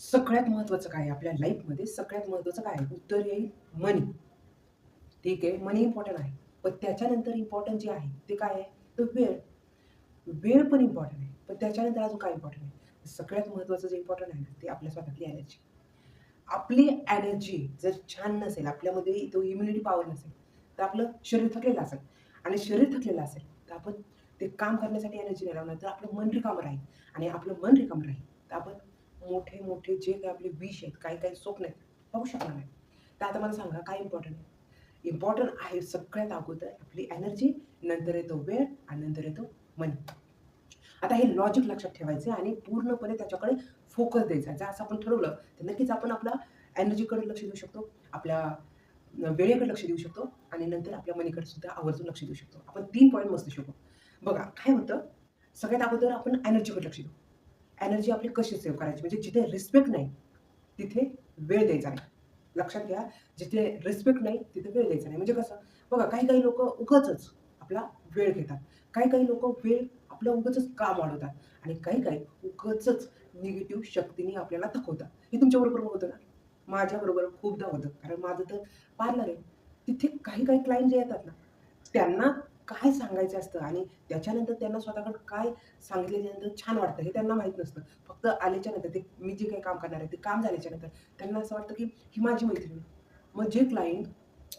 सगळ्यात महत्त्वाचं काय आहे आपल्या लाईफमध्ये सगळ्यात महत्त्वाचं काय आहे? उत्तर येईल मनी ठीक आहे? मनी इम्पॉर्टंट आहे. पण त्याच्यानंतर इम्पॉर्टंट जे आहे ते काय आहे? तर वेळ वेळ पण इम्पॉर्टंट आहे. पण त्याच्यानंतर अजून काय इम्पॉर्टंट आहे? सगळ्यात महत्त्वाचं जे इम्पॉर्टंट आहे ना ते आपल्या स्वतःतली एनर्जी आपली एनर्जी जर छान नसेल आपल्यामध्ये तो इम्युनिटी पॉवर नसेल तर आपलं शरीर थकलेलं असेल. आणि शरीर थकलेलं असेल तर आपण ते काम करण्यासाठी एनर्जी नाही लावणार. तर आपलं मन रिकामं राहील. आणि आपलं मन रिकामं राहील. मोठे जे काही आपले विष आहेत काही काही स्वप्न आहेत पाहू शकणार नाही. तर आता मला सांगा काय इम्पॉर्टंट आहे? इम्पॉर्टंट आहे सगळ्यात अगोदर आपली एनर्जी नंतर येतो वेळ आणि नंतर येतो मनी आता हे लॉजिक लक्षात ठेवायचं आणि पूर्णपणे त्याच्याकडे फोकस द्यायचा जर असं आपण ठरवलं तर नक्कीच आपण आपला एनर्जीकडे लक्ष देऊ शकतो आपल्या वेळेकडे लक्ष देऊ शकतो आणि नंतर आपल्या मनीकडे सुद्धा आवर्जून लक्ष देऊ शकतो. आपण तीन पॉईंट मस्त शिकू बघा काय होतं? सगळ्यात अगोदर आपण एनर्जीकडे लक्ष देऊ. एनर्जी आपली कशी सेव्ह करायची? म्हणजे जिथे रिस्पेक्ट नाही तिथे वेळ द्यायचा नाही. लक्षात घ्या जिथे रिस्पेक्ट नाही तिथे वेळ द्यायचा नाही. म्हणजे कसं? बघा काही काही लोक उगाच आपला वेळ घेतात. काही काही लोक वेळ आपलं उगच काम वाढवतात. आणि काही काही उगच निगेटिव्ह शक्तीने आपल्याला थकवतात. हे तुमच्याबरोबर होतं ना? माझ्याबरोबर खूपदा होतं. कारण माझं तर पार्लर आहे. तिथे काही काही क्लायंट जे येतात ना त्यांना काय सांगायचं असतं? आणि त्याच्यानंतर त्यांना स्वतःकडे काय सांगितल्याच्यानंतर छान वाटतं हे त्यांना माहीत नसतं. फक्त आल्याच्यानंतर ते मी जे काही काम करणार आहे ते काम झाल्याच्यानंतर त्यांना असं वाटतं की ही माझी मैत्रीण आहे. मग जे क्लायंट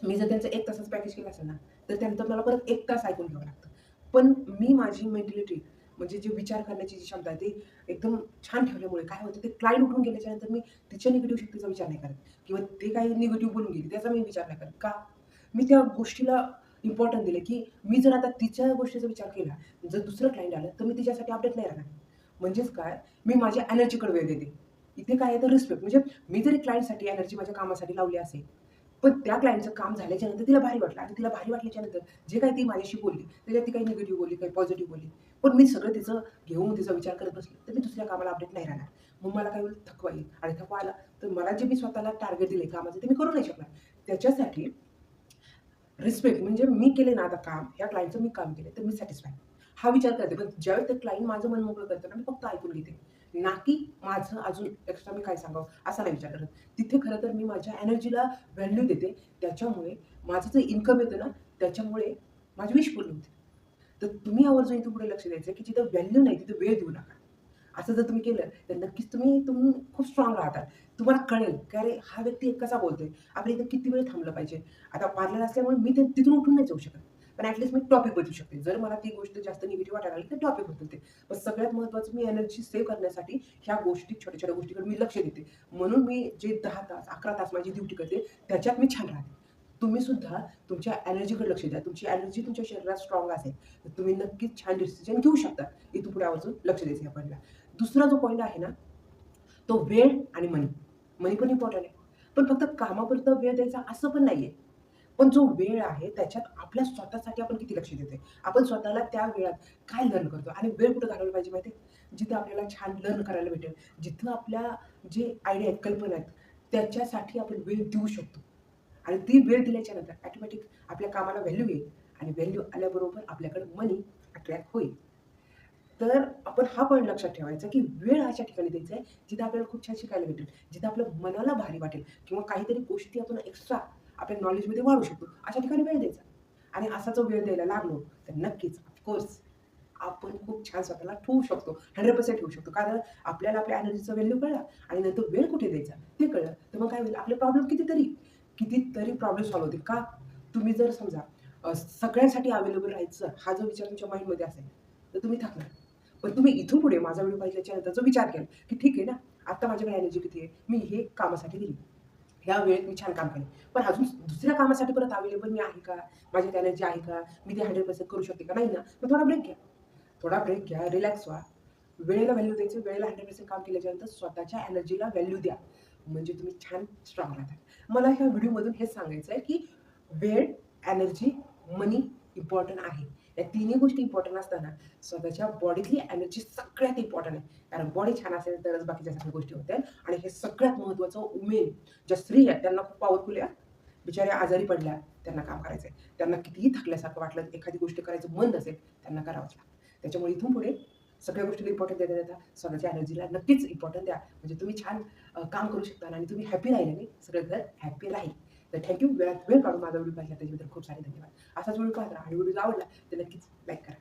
मी जर त्यांचं एक तासाचं पॅकेज केलं असेल ना तर त्यांचं मला परत एक तास ऐकून घ्यावं लागतं. पण मी माझी मेंटॅलिटी म्हणजे जे विचार करण्याची जी क्षमता आहे ती एकदम छान ठेवल्यामुळे काय होतं ते क्लायंट उठून गेल्याच्यानंतर मी तिच्या निगेटिव्ह शक्तीचा विचार नाही करत. किंवा ते काही निगेटिव्ह बोलून गेली त्याचा मी विचार नाही करत. का? मी त्या गोष्टीला इम्पॉर्टंट दिलं की मी जर आता तिच्या गोष्टीचा विचार केला जर दुसरं क्लायंट आलं तर मी तिच्यासाठी अपडेट नाही राहणार. म्हणजेच काय? मी माझ्या एनर्जीकडे वेळ देते. इथे काय आहे तर रिस्पेक्ट म्हणजे मी जरी क्लायंटसाठी एनर्जी माझ्या कामासाठी लावली असेल पण त्या क्लायंटचं काम झाल्याच्यानंतर तिला भारी वाटलं आणि तिला भारी वाटल्याच्या नंतर जे काही ती माझ्याशी बोलली त्याच्यात ती काही निगेटिव्ह बोलली काही पॉझिटिव्ह बोलली पण मी सगळं तिचं घेऊन तिचा विचार करत बसले तर मी दुसऱ्या कामाला अपडेट नाही राहणार. मग मला काय होईल? थकवा येईल. आणि थकवा आला तर मला जे मी स्वतःला टार्गेट दिले कामाचं ते मी करू नाही शकणार. त्याच्यासाठी रिस्पेक्ट म्हणजे मी केले ना आता काम ह्या क्लायंटचं मी काम केलं तर मी सॅटिस्फाय हा विचार करते पण ज्यावेळेस ते क्लायंट माझं मन मोकळं करतं ना मी फक्त ऐकून घेते. ना की माझं अजून एक्स्ट्रा मी काय सांगावं असा नाही विचार करत. तिथे खरं तर मी माझ्या एनर्जीला व्हॅल्यू देते त्याच्यामुळे माझं जे इन्कम येतं ना त्याच्यामुळे माझी विश पूर्ण होते. तर तुम्ही आवर्जून इथं पुढे लक्ष द्यायचं की जिथं व्हॅल्यू नाही तिथं वेळ देऊ नका. असं जर तुम्ही केलं तर नक्कीच तुम्ही तुम्ही खूप स्ट्रॉंग राहतात. तुम्हाला कळेल की अरे हा व्यक्ती कसा बोलतोय? आपल्या इथं किती वेळ थांबलं पाहिजे? आता पार्लर असल्यामुळे मी ते तिथून उठून नाही जाऊ शकत. पण ॲटलीस्ट मी टॉपिक बदलू शकते. जर मला ती गोष्ट जास्त निगेटिव्ह वाटायला लागली तर टॉपिक बदलते. पण सगळ्यात महत्त्वाचं मी एनर्जी सेव्ह करण्यासाठी ह्या गोष्टी छोट्या छोट्या गोष्टीकडे मी लक्ष देते. म्हणून मी जे दहा तास अकरा तास माझी ड्युटी करते त्याच्यात मी छान राहते. तुम्ही सुद्धा तुमच्या एनर्जीकडे लक्ष द्या. तुमची एनर्जी तुमच्या शरीरात स्ट्रॉंग असेल तर तुम्ही नक्कीच छान डिसिजन घेऊ शकता. इथून पुढे आवर्जून लक्ष द्यायचं या पॉईंटला दुसरा जो पॉईंट आहे ना तो वेळ आणि मनी मनी पण इम्पॉर्टंट आहे. पण फक्त कामापुरतं वेळ द्यायचा असं पण नाही आहे पण जो वेळ आहे त्याच्यात आपल्या स्वतःसाठी आपण किती लक्ष देतोय? आपण स्वतःला त्या वेळात काय लर्न करतो? आणि वेळ कुठं घालवला पाहिजे माहिती आहे? जिथं आपल्याला छान लर्न करायला भेटेल जिथं आपल्या जे आयडिया आहेत कल्पना आहेत त्याच्यासाठी आपण वेळ देऊ शकतो. आणि ती वेळ दिल्याच्या नंतर ॲटोमॅटिक आपल्या कामाला व्हॅल्यू येईल. आणि व्हॅल्यू आल्याबरोबर आपल्याकडे मनी अट्रॅक्ट होईल. तर आपण हा पॉईंट लक्षात ठेवायचा की वेळ अशा ठिकाणी द्यायचा आहे जिथं आपल्याला खूप छान शिकायला भेटेल जिथं आपलं मनाला भारी वाटेल किंवा काहीतरी गोष्टी आपण एक्स्ट्रा आपल्या नॉलेजमध्ये वाढू शकतो अशा ठिकाणी वेळ द्यायचा. आणि असा जो वेळ द्यायला लागलो तर नक्कीच ऑफकोर्स आपण खूप छान स्वतःला ठेवू शकतो. हंड्रेड पर्सेंट ठेवू शकतो. कारण आपल्याला आपल्या एनर्जीचा व्हॅल्यू कळला आणि नंतर वेळ कुठे द्यायचा? ते कळलं. तर मग काय होईल? आपले प्रॉब्लेम कितीतरी. कितीतरी प्रॉब्लेम सॉल्व्ह होतील. का? तुम्ही जर समजा सगळ्यांसाठी अवेलेबल राहायचं हा जो विचार तुमच्या माइंडमध्ये असेल तर तुम्ही थकणार पण तुम्ही इथून पुढे माझा व्हिडिओ पाहिल्याच्या नंतर जो विचार केला की ठीक आहे ना आता माझ्याकडे एनर्जी किती आहे मी हे कामासाठी दिली. ह्या वेळेत मी छान काम करेन पण अजून दुसऱ्या कामासाठी परत अवेलेबल मी आहे का? माझ्यात एनर्जी आहे का? मी ते हंड्रेड पर्सेंट करू शकते का? नाही ना. मग थोडा ब्रेक घ्या. थोडा ब्रेक घ्या रिलॅक्स व्हा. वेळेला व्हॅल्यू द्यायचं वेळेला हंड्रेड पर्सेंट काम केल्याच्यानंतर स्वतःच्या एनर्जीला व्हॅल्यू द्या. म्हणजे तुम्ही छान स्ट्रॉंग राहतात मला ह्या व्हिडिओमधून हे सांगायचं आहे की वेळ एनर्जी मनी इम्पॉर्टंट आहे. या तिन्ही गोष्टी इम्पॉर्टंट असताना स्वतःच्या बॉडीतली एनर्जी सगळ्यात इम्पॉर्टंट आहे. कारण बॉडी छान असेल तरच बाकीच्या सगळ्या गोष्टी होत्या आणि हे सगळ्यात महत्त्वाचं उमेन ज्या स्त्री आहेत त्यांना खूप पॉवरफुल आहे. बिचाऱ्या आजारी पडल्या त्यांना काम करायचं आहे त्यांना कितीही थकल्यासारखं वाटलं एखादी गोष्ट करायचं मन नसेल त्यांना करावंच लागतं. त्याच्यामुळे इथून पुढे सगळ्या गोष्टीला इम्पॉर्टंट देता देता स्वतःच्या एनर्जीला नक्कीच इम्पॉर्टंट द्या. म्हणजे तुम्ही छान काम करू शकता आणि तुम्ही हॅपी राहिल्याने सगळं घर हॅपी राहील. तर थँक्यू वेळात वेळ काढून माझा व्हिडिओ पाहिला त्याच्याबद्दल खूप सारे धन्यवाद. असाच व्हिडिओ पाहता. आणि व्हिडिओ आवडला तर नक्कीच लाईक करा.